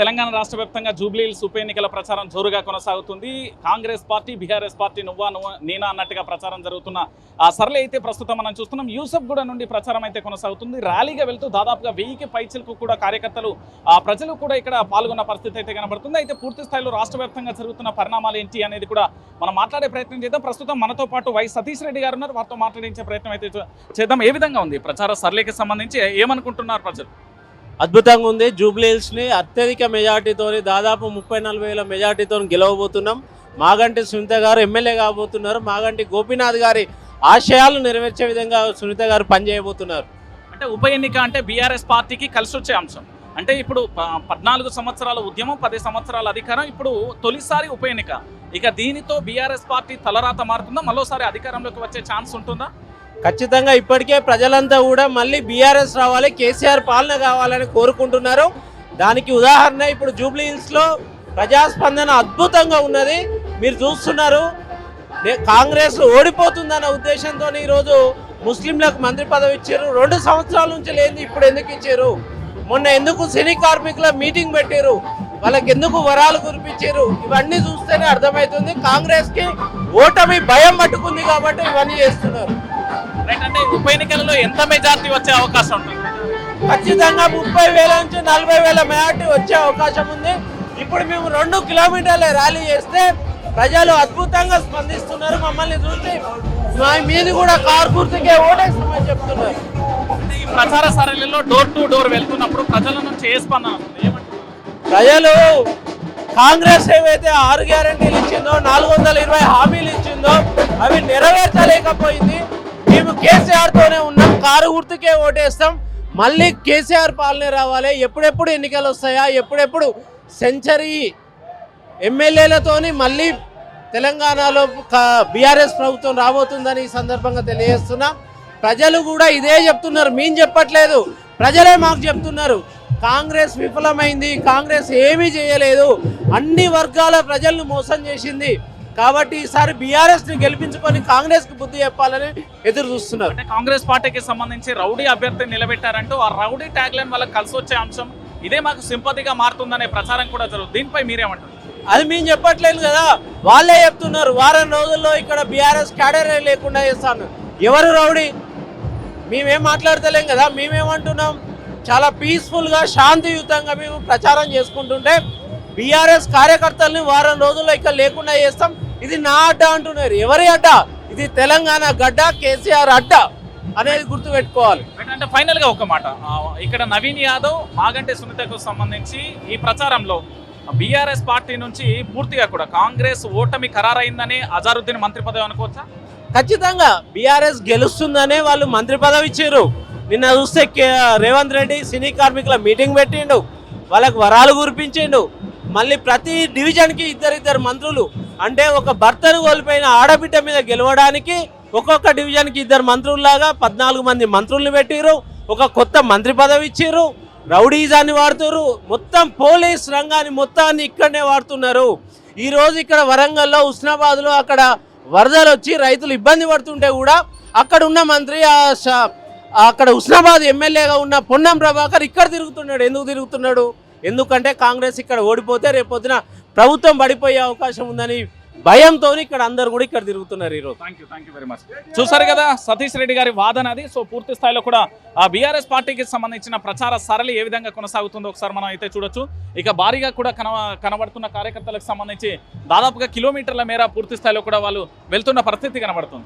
తెలంగాణ రాష్ట్ర వ్యాప్తంగా జూబ్లీహిల్స్ ఉప ఎన్నికల ప్రచారం జోరుగా కొనసాగుతుంది. కాంగ్రెస్ పార్టీ బీఆర్ఎస్ పార్టీ నువ్వా నువ్వు నేనా అన్నట్టుగా ప్రచారం జరుగుతున్న సరళి అయితే ప్రస్తుతం మనం చూస్తున్నాం. యూసఫ్ గూడ నుండి ప్రచారం అయితే కొనసాగుతుంది. ర్యాలీగా వెళ్తూ దాదాపుగా వెయ్యికి పైచిలకు కూడా కార్యకర్తలు ఆ ప్రజలు కూడా ఇక్కడ పాల్గొన్న పరిస్థితి అయితే కనబడుతుంది. అయితే పూర్తి స్థాయిలో రాష్ట్ర వ్యాప్తంగా జరుగుతున్న పరిణామాలు ఏంటి అనేది కూడా మనం మాట్లాడే ప్రయత్నం చేద్దాం. ప్రస్తుతం మనతో పాటు వై సతీష్ రెడ్డి గారు ఉన్నారు. వారితో మాట్లాడించే ప్రయత్నం అయితే చేద్దాం. ఏ విధంగా ఉంది? ప్రచార సరళికి సంబంధించి ఏమనుకుంటున్నారు ప్రజలు? అద్భుతంగా ఉంది. జూబ్లీహిల్స్ని అత్యధిక మెజార్టీతో దాదాపు ముప్పై నలభై వేల మెజార్టీతో గెలవబోతున్నాం. మాగంటి సునీత గారు ఎమ్మెల్యే కాబోతున్నారు. మాగంటి గోపీనాథ్ గారి ఆశయాలు నెరవేర్చే విధంగా సునీత గారు పనిచేయబోతున్నారు. అంటే ఉప ఎన్నిక అంటే బీఆర్ఎస్ పార్టీకి కలిసి వచ్చే అంశం. అంటే ఇప్పుడు పద్నాలుగు సంవత్సరాల ఉద్యమం పది సంవత్సరాల అధికారం ఇప్పుడు తొలిసారి ఉప ఎన్నిక. ఇక దీనితో బీఆర్ఎస్ పార్టీ తలరాత మారుతుందా? మరోసారి అధికారంలోకి వచ్చే ఛాన్స్ ఉంటుందా? ఖచ్చితంగా ఇప్పటికే ప్రజలంతా కూడా మళ్ళీ బీఆర్ఎస్ రావాలి కేసీఆర్ పాలన కావాలని కోరుకుంటున్నారు. దానికి ఉదాహరణ ఇప్పుడు జూబ్లీహిల్స్లో ప్రజాస్పందన అద్భుతంగా ఉన్నది. మీరు చూస్తున్నారు నే- కాంగ్రెస్ ఓడిపోతుందన్న ఉద్దేశంతో ఈరోజు ముస్లింలకు మంత్రి పదవి ఇచ్చారు. రెండు సంవత్సరాల నుంచి లేని ఇప్పుడు ఎందుకు ఇచ్చారు? మొన్న ఎందుకు సినీ కార్మికుల మీటింగ్ పెట్టారు? వాళ్ళకి ఎందుకు వరాలు కురిపించారు? ఇవన్నీ చూస్తేనే అర్థమవుతుంది. కాంగ్రెస్కి ఓటమి భయం పట్టుకుంది కాబట్టి ఇవన్నీ చేస్తున్నారు. రైట్ అంటే ఉప ఎన్నికలలో ఎంత మెజార్టీ వచ్చే అవకాశం ఉంటుంది? ఖచ్చితంగా ముప్పై వేల నుంచి నలభై వేల మెజార్టీ వచ్చే అవకాశం ఉంది. ఇప్పుడు మేము రెండు కిలోమీటర్ల ర్యాలీ చేస్తే ప్రజలు అద్భుతంగా స్పందిస్తున్నారు మమ్మల్ని చూసి. మా మీది కూడా కారు గుర్తుకే ఓటేస్తామని చెప్తున్నారు. ఈ ప్రచార సరళిలో డోర్ టు డోర్ వెళ్తున్నప్పుడు ప్రజల నుంచి ఏ స్పందన? ప్రజలు కాంగ్రెస్ ఏవైతే ఆరు గ్యారంటీలు ఇచ్చిందో నాలుగు వందల ఇరవై హామీలు ఇచ్చిందో అవి నెరవేర్చలేకపోయింది. మేము కేసీఆర్ తోనే ఉన్నాం. కారు గుర్తుకే ఓటేస్తాం. మళ్ళీ కేసీఆర్ పాలనే రావాలి. ఎప్పుడెప్పుడు ఎన్నికలు వస్తాయా? ఎప్పుడెప్పుడు? సెంచరీ ఎమ్మెల్యేలతోని మళ్ళీ తెలంగాణలో బీఆర్ఎస్ ప్రభుత్వం రాబోతుందని ఈ సందర్భంగా తెలియజేస్తున్నాం. ప్రజలు కూడా ఇదే చెప్తున్నారు. మేము చెప్పట్లేదు. ప్రజలే మాకు చెప్తున్నారు. కాంగ్రెస్ విఫలమైంది. కాంగ్రెస్ ఏమీ చేయలేదు. అన్ని వర్గాల ప్రజలను మోసం చేసింది. కాబట్టి ఈసారి బీఆర్ఎస్ని గెలిపించుకొని కాంగ్రెస్కి బుద్ధి చెప్పాలని ఎదురు చూస్తున్నారు. అంటే కాంగ్రెస్ పార్టీకి సంబంధించి రౌడీ అభ్యర్థిని నిలబెట్టారంటూ ఆ రౌడీ ట్యాగ్ లైన్ వాళ్ళకి కలిసి వచ్చే అంశం ఇదే మాకు సింపతిగా మారుతుందనే ప్రచారం కూడా జరుగుతుంది. దీనిపై మీరేమంటారు? అది మేము చెప్పట్లేదు కదా. వాళ్ళే చెప్తున్నారు. వారం రోజుల్లో ఇక్కడ బీఆర్ఎస్ క్యాడర్ లేకుండా చేస్తాను. ఎవరు రౌడీ? మేమేం మాట్లాడతలేం కదా. మేమేమంటున్నాం? చాలా పీస్ఫుల్గా శాంతియుతంగా మేము ప్రచారం చేసుకుంటుంటే బీఆర్ఎస్ కార్యకర్తల్ని వారం రోజుల్లో ఇక్కడ లేకుండా చేస్తాం. ఇది నా అడ్డ అంటున్నారు. ఎవరి అడ్డ? ఇది తెలంగాణ గడ్డ కేసీఆర్ అడ్డ అనేది గుర్తుపెట్టుకోవాలి. అంటే ఫైనల్గా ఒక మాట. ఇక్కడ నవీన్ యాదవ్ మాగంటి సునీతకు సంబంధించి ఈ ప్రచారంలో బీఆర్ఎస్ పార్టీ నుంచి పూర్తిగా కూడా కాంగ్రెస్ ఓటమి ఖరారైందని అజారుద్దీన్ మంత్రి పదవి అనుకోవచ్చా? ఖచ్చితంగా బీఆర్ఎస్ గెలుస్తుందనే వాళ్ళు మంత్రి పదవి ఇచ్చారు. నిన్న చూస్తే రేవంత్ రెడ్డి సినీ కార్మికుల మీటింగ్ పెట్టిండు. వాళ్ళకి వరాలు కురిపించిండు. మళ్ళీ ప్రతి డివిజన్కి ఇద్దరిద్దరు మంత్రులు అంటే ఒక భర్తను కోల్పోయిన ఆడబిడ్డ మీద గెలవడానికి ఒక్కొక్క డివిజన్కి ఇద్దరు మంత్రుల్లాగా పద్నాలుగు మంది మంత్రుల్ని పెట్టిరు ఒక కొత్త మంత్రి పదవి ఇచ్చిర్రు రౌడీజాన్ని వాడుతున్నారు మొత్తం పోలీస్ రంగాన్ని మొత్తాన్ని ఇక్కడనే వాడుతున్నారు. ఈరోజు ఇక్కడ వరంగల్లో ఉస్నాబాద్లో అక్కడ వరదలు వచ్చి రైతులు ఇబ్బంది పడుతుంటే కూడా అక్కడ ఉన్న మంత్రి ఆ అక్కడ ఉస్నాబాద్ ఎమ్మెల్యేగా ఉన్న పొన్నం ప్రభాకర్ ఇక్కడ తిరుగుతున్నాడు. ఎందుకు తిరుగుతున్నాడు? ఎందుకంటే కాంగ్రెస్ ఇక్కడ ఓడిపోతే రేపొద్దున ప్రభుత్వం పడిపోయే అవకాశం ఉందని భయంతో ఇక్కడ అందరు కూడా ఇక్కడ తిరుగుతున్నారు ఈరోజు thank you thank you very much చూసారు కదా సతీష్ రెడ్డి గారి వాదన అది. సో పూర్తి స్థాయిలో కూడా ఆ బీఆర్ఎస్ పార్టీకి సంబంధించిన ప్రచార సరళి ఏ విధంగా కొనసాగుతుందో ఒకసారి మనం అయితే చూడొచ్చు. ఇక భారీగా కూడా కన కనబడుతున్న కార్యకర్తలకు సంబంధించి దాదాపుగా కిలోమీటర్ల మేర పూర్తి స్థాయిలో కూడా వాళ్ళు వెళ్తున్న పరిస్థితి కనబడుతుంది.